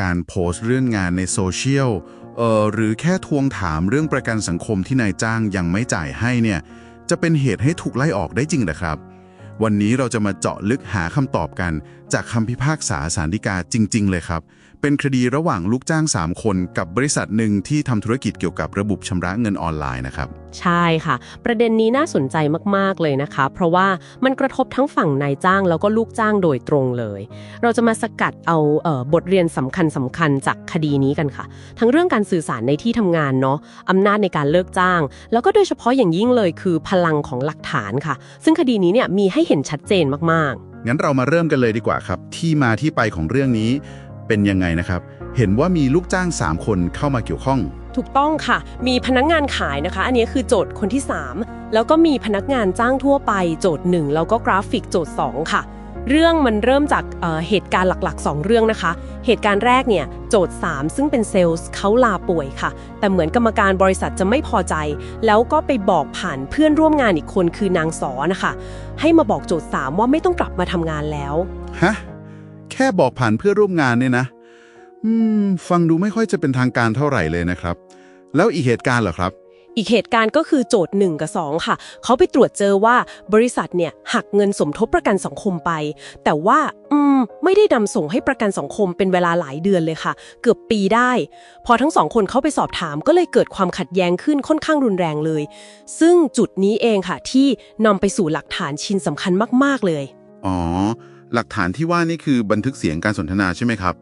การโพสต์เรื่องงานในโซเชียลเอ่อหรือแค่ทวงถามเรื่องประกันสังคมที่นายจ้างยังไม่จ่ายให้เนี่ยจะเป็นเหตุให้ถูกไล่ออกได้จริงหรือครับ วันนี้เราจะมาเจาะลึกหาคำตอบกัน จากคำพิพากษาสารดีกาจริง ๆ เลยครับ เป็นคดีระหว่างลูกจ้าง 3 คนกับบริษัทหนึ่งที่ทำธุรกิจเกี่ยวกับระบบชำระเงินออนไลน์นะครับ ใช่ค่ะ ประเด็นนี้น่าสนใจมาก ๆ เลยนะคะ เพราะว่ามันกระทบทั้งฝั่งนายจ้างแล้วก็ลูกจ้างโดยตรงเลย เราจะมาสกัดเอาเออบทเรียนสำคัญสำคัญจากคดีนี้กันค่ะ ทั้งเรื่องการสื่อสารในที่ทำงานเนาะอำนาจในการเลิกจ้าง แล้วก็โดยเฉพาะอย่างยิ่งเลยคือพลังของหลักฐานค่ะ ซึ่งคดีนี้เนี่ยมีให้เห็นชัดเจนมากๆ งั้นเรามาเริ่มกันเลยดีกว่าครับ ที่มาที่ไปของเรื่องนี้เป็นยังไงนะครับ เห็นว่ามีลูกจ้าง 3 คนเข้ามาเกี่ยวข้อง ถูกต้องค่ะ มีพนักงานขายนะคะ อันนี้คือโจทย์คนที่ 3 แล้วก็มีพนักงานจ้างทั่วไปโจทย์ 1 แล้วก็กราฟิกโจทย์ 2 ค่ะ เรื่องมันเริ่มจากเเหตุการณ์หลักๆ 2 เรื่องนะคะ เหตุการณ์แรกเนี่ยโจทย์ 3 ซึ่งเป็นเซลล์เขาลาป่วยค่ะ แต่เหมือนกรรมการบริษัทจะไม่พอใจ แล้วก็ไปบอกผ่านเพื่อนร่วมงานอีกคนคือนางสอนะคะ ให้มาบอกโจทย์ 3 ว่าไม่ต้องกลับมาทำงานแล้ว ฮะ แค่บอกผ่านเพื่อนร่วมงานเนี่ยนะอืมฟังดูไม่ค่อยจะเป็นทางการเท่าไหร่เลยนะครับ แล้วอีกเหตุการณ์เหรอครับ อีกเหตุการณ์ก็คือโจทย์1กับ2 ค่ะ เขาไปตรวจเจอว่าบริษัทเนี่ยหักเงินสมทบประกันสังคมไป แต่ว่าอืมไม่ได้นำส่งให้ประกันสังคมเป็นเวลาหลายเดือนเลยค่ะ เกือบปีได้ พอทั้งสองคนเข้าไปสอบถามก็เลยเกิดความขัดแย้งขึ้นค่อนข้างรุนแรงเลย ซึ่งจุดนี้เองค่ะ ที่นำไปสู่หลักฐานชิ้นสำคัญมาก ๆเลย อ๋อ หลักฐานที่ว่านี่คือบันทึกเสียงการสนทนาใช่ไหมครับ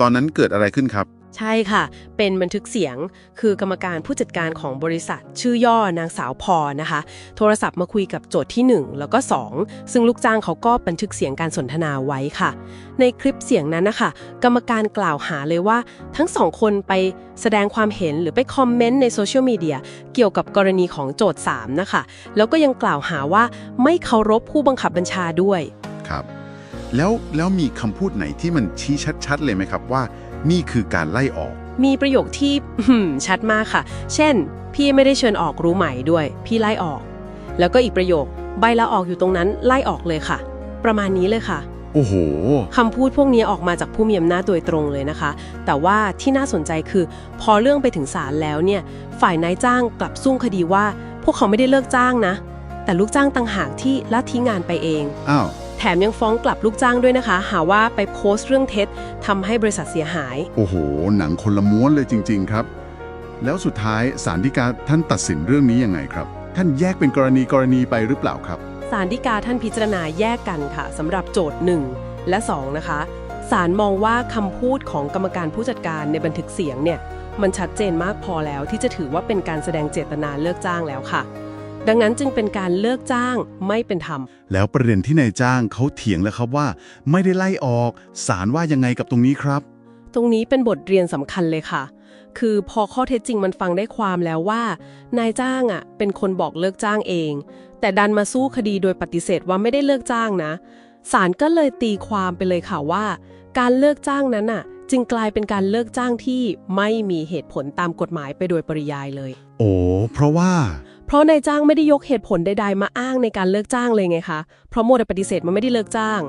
ตอนนั้นเกิดอะไรขึ้นครับ ใช่ค่ะ เป็นบันทึกเสียง คือกรรมการผู้จัดการของบริษัท ชื่อย่อนางสาวพอนะคะ โทรศัพท์มาคุยกับโจทย์ที่ 1 แล้วก็ 2 ซึ่งลูกจ้างเขาก็บันทึกเสียงการสนทนาไว้ค่ะ ในคลิปเสียงนั้นนะคะกรรมการกล่าวหาเลยว่า ทั้งสองคนไปแสดงความเห็นหรือไปคอมเมนต์ในโซเชียลมีเดียเกี่ยวกับกรณีของโจทย์ 3 นะคะ แล้วก็ยังกล่าวหาว่าไม่เคารพผู้บังคับบัญชาด้วยครับ แล้วแล้วมีคำพูดไหนที่มันชี้ชัด ๆ เลยไหมครับว่า นี่คือการไล่ออก มีประโยคที่ชัดมากค่ะ เช่น พี่ไม่ได้เชิญออกรู้ไหมด้วย พี่ไล่ออก แล้วก็อีกประโยค ใบลาออกอยู่ตรงนั้นไล่ออกเลยค่ะ ประมาณนี้เลยค่ะโอ้โหคำพูดพวกนี้ออกมาจากผู้มีอำนาจโดยตรงเลยนะคะ แต่ว่าที่น่าสนใจคือ พอเรื่องไปถึงศาลแล้วเนี่ย ฝ่ายนายจ้างกลับสู้คดีว่า พวกเขาไม่ได้เลิกจ้างนะ แต่ลูกจ้างต่างหากที่ละทิ้งงานไปเอง อ้าว แถมยังฟ้องกลับลูกจ้างด้วยนะคะ หาว่าไปโพสต์เรื่องเท็จทำให้บริษัทเสียหาย โอ้โห หนังคนละม้วนเลยจริง ๆ ครับ แล้วสุดท้ายศาลฎีกาท่านตัดสินเรื่องนี้ยังไงครับ ท่านแยกเป็นกรณีกรณีไปหรือเปล่าครับศาลฎีกาท่านพิจารณาแยกกันค่ะสำหรับโจทย์1และ2นะคะศาลมองว่าคำพูดของกรรมการผู้จัดการในบันทึกเสียงเนี่ยมันชัดเจนมากพอแล้วที่จะถือว่าเป็นการแสดงเจตนาเลิกจ้างแล้วค่ะ ดังนั้นจึงเป็นการเลิกจ้างไม่เป็นธรรม แล้วประเด็นที่นายจ้างเขาเถียงแล้วครับว่า ไม่ได้ไล่ออกศาลว่ายังไงกับตรงนี้ครับ ตรงนี้เป็นบทเรียนสำคัญเลยค่ะ คือพอข้อเท็จจริงมันฟังได้ความแล้วว่า นายจ้างอะเป็นคนบอกเลิกจ้างเอง แต่ดันมาสู้คดีโดยปฏิเสธว่าไม่ได้เลิกจ้างนะศาลก็เลยตีความไปเลยค่ะว่า การเลิกจ้างนั้นน่ะ จึงกลายเป็นการเลิกจ้างที่ไม่มีเหตุผลตามกฎหมายไปโดยปริยายเลย โอ้เพราะว่า เพราะนายจ้างไม่ได้ยกเหตุผลใดๆ มาอ้างในการเลิกจ้างเลยไงคะ เพราะโมดปฏิเสธมันไม่ได้เลิกจ้าง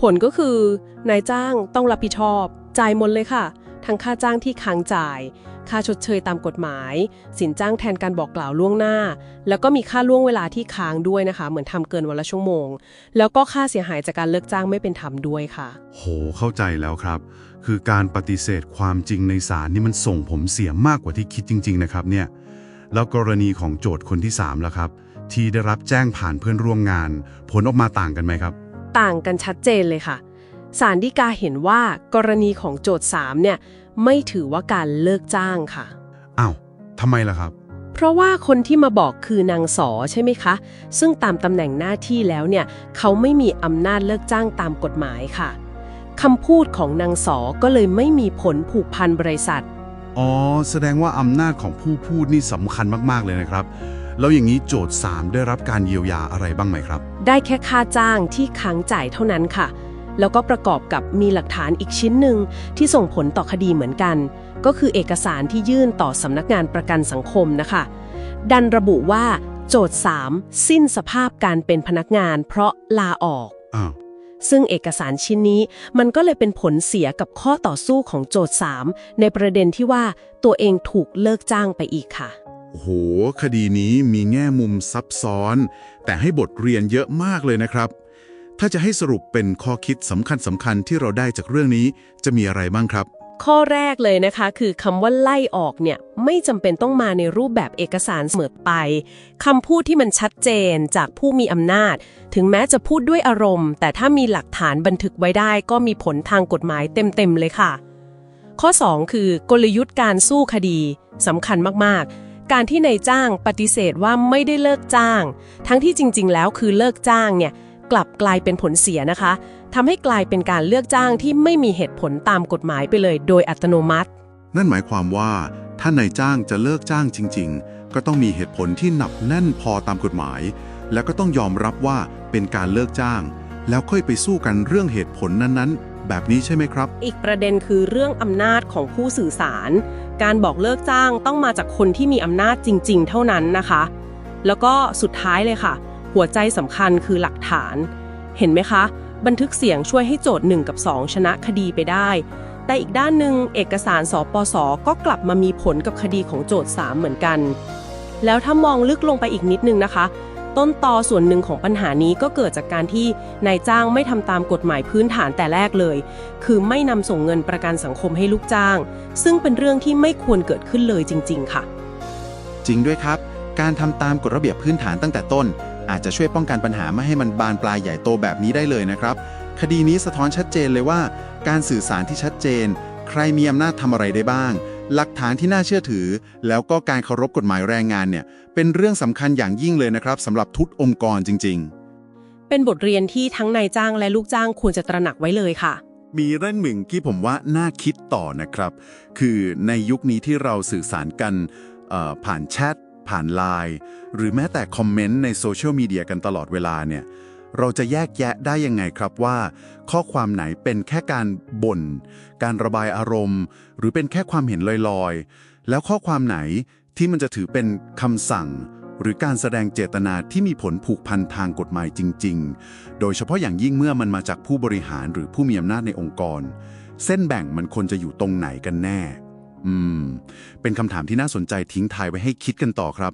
ผลก็คือนายจ้างต้องรับผิดชอบ จ่ายหมดเลยค่ะ ทั้งค่าจ้างที่ค้างจ่าย ค่าชดเชยตามกฎหมาย สินจ้างแทนการบอกกล่าวล่วงหน้า แล้วก็มีค่าล่วงเวลาที่ค้างด้วยนะคะ เหมือนทำเกินวันละชั่วโมง แล้วก็ค่าเสียหายจากการเลิกจ้างไม่เป็นธรรมด้วยค่ะ โห เข้าใจแล้วครับ คือการปฏิเสธความจริงในศาลนี่มันส่งผมเสียมากกว่าที่คิดจริง ๆ นะครับเนี่ย แล้วกรณีของโจทย์คนที่3ล่ะครับ ที่ได้รับแจ้งผ่านเพื่อนร่วมงาน ผลออกมาต่างกันไหมครับ ต่างกันชัดเจนเลยค่ะศาลฎีกาเห็นว่ากรณีของโจทย์3เนี่ยไม่ถือว่าการเลิกจ้างค่ะอ้าวทำไมล่ะครับ เพราะว่าคนที่มาบอกคือนางสอใช่ไหมคะ ซึ่งตามตำแหน่งหน้าที่แล้วเนี่ยเขาไม่มีอำนาจเลิกจ้างตามกฎหมายค่ะคำพูดของนางสอก็เลยไม่มีผลผูกพันบริษัท อ๋อ แสดงว่าอำนาจของผู้พูดนี่สำคัญมาก ๆ เลยนะครับ แล้วอย่างนี้โจทย์ 3 ได้รับการเยียวยาอะไรบ้างไหมครับ ได้แค่ค่าจ้างที่ค้างจ่ายเท่านั้นค่ะ แล้วก็ประกอบกับมีหลักฐานอีกชิ้นหนึ่งที่ส่งผลต่อคดีเหมือนกัน ก็คือเอกสารที่ยื่นต่อสำนักงานประกันสังคมนะคะ ดันระบุว่าโจทย์ 3 สิ้นสภาพการเป็นพนักงาน เพราะลาออกอ้าว ซึ่งเอกสารชิ้นนี้มันก็เลยเป็นผลเสียกับข้อต่อสู้ของโจทย์ 3 ในประเด็นที่ว่าตัวเองถูกเลิกจ้างไปอีกค่ะ โห คดีนี้มีแง่มุมซับซ้อน แต่ให้บทเรียนเยอะมากเลยนะครับ ถ้าจะให้สรุปเป็นข้อคิดสำคัญสำคัญๆที่เราได้จากเรื่องนี้จะมีอะไรบ้างครับ ข้อแรกเลยนะคะ คือคำว่าไล่ออกเนี่ยไม่จำเป็นต้องมาในรูปแบบเอกสารเสมอไปคำพูดที่มันชัดเจนจากผู้มีอำนาจ ถึงแม้จะพูดด้วยอารมณ์ แต่ถ้ามีหลักฐานบันทึกไว้ได้ ก็มีผลทางกฎหมายเต็มๆเลยค่ะ ข้อ 2 คือกลยุทธ์การสู้คดีสำคัญมากๆ การที่นายจ้างปฏิเสธว่าไม่ได้เลิกจ้าง ทั้งที่จริง ๆ แล้วคือเลิกจ้างเนี่ยกลับกลายเป็นผลเสียนะคะ ทำให้กลายเป็นการเลือกจ้างที่ไม่มีเหตุผลตามกฎหมายไปเลย โดยอัตโนมัติ นั่นหมายความว่าถ้านายจ้างจะเลิกจ้างจริง ๆ ก็ต้องมีเหตุผลที่หนักแน่นพอตามกฎหมาย แล้วก็ต้องยอมรับว่าเป็นการเลิกจ้าง แล้วค่อยไปสู้กันเรื่องเหตุผลนั้นๆ แบบนี้ใช่ไหมครับ อีกประเด็นคือเรื่องอำนาจของผู้สื่อสาร การบอกเลิกจ้างต้องมาจากคนที่มีอำนาจจริง ๆ เท่านั้นนะคะ แล้วก็สุดท้ายเลยค่ะ หัวใจสำคัญคือหลักฐาน เห็นไหมคะ บันทึกเสียงช่วยให้โจทย์ 1 กับ 2 ชนะคดีไปได้ แต่อีกด้านหนึ่งเอกสารสปสก็กลับมามีผลกับคดีของโจทย์ 3 เหมือนกัน แล้วถ้ามองลึกลงไปอีกนิดนึงนะคะ ต้นตอส่วนหนึ่งของปัญหานี้ก็เกิดจากการที่นายจ้างไม่ทำตามกฎหมายพื้นฐานแต่แรกเลย คือไม่นำส่งเงินประกันสังคมให้ลูกจ้าง ซึ่งเป็นเรื่องที่ไม่ควรเกิดขึ้นเลยจริง ๆ ค่ะ จริงด้วยครับ การทำตามกฎระเบียบพื้นฐานตั้งแต่ต้น อาจจะช่วยป้องกันปัญหาไม่ให้มันบานปลายใหญ่โตแบบนี้ได้เลยนะครับ คดีนี้สะท้อนชัดเจนเลยว่า การสื่อสารที่ชัดเจน ใครมีอำนาจทำอะไรได้บ้าง หลักฐานที่น่าเชื่อถือ แล้วก็การเคารพกฎหมายแรงงานเนี่ย เป็นเรื่องสำคัญอย่างยิ่งเลยนะครับสำหรับทุกองค์กรจริง ๆ เป็นบทเรียนที่ทั้งนายจ้างและลูกจ้างควรจะตระหนักไว้เลยค่ะมีเรื่องหนึ่งที่ผมว่าน่าคิดต่อนะครับ คือในยุคนี้ที่เราสื่อสารกันเอ่อผ่านแชท ผ่านไลน์หรือแม้แต่คอมเมนต์ในโซเชียลมีเดียกันตลอดเวลาเนี่ยเราจะแยกแยะได้ยังไงครับว่า ข้อความไหนเป็นแค่การบ่น การระบายอารมณ์ หรือเป็นแค่ความเห็นลอยๆ แล้วข้อความไหนที่มันจะถือเป็นคำสั่ง หรือการแสดงเจตนาที่มีผลผูกพันทางกฎหมายจริง ๆ โดยเฉพาะอย่างยิ่งเมื่อมันมาจากผู้บริหารหรือผู้มีอำนาจในองค์กร เส้นแบ่งมันควรจะอยู่ตรงไหนกันแน่ อืม เป็นคำถามที่น่าสนใจทิ้งทายไว้ให้คิดกันต่อครับ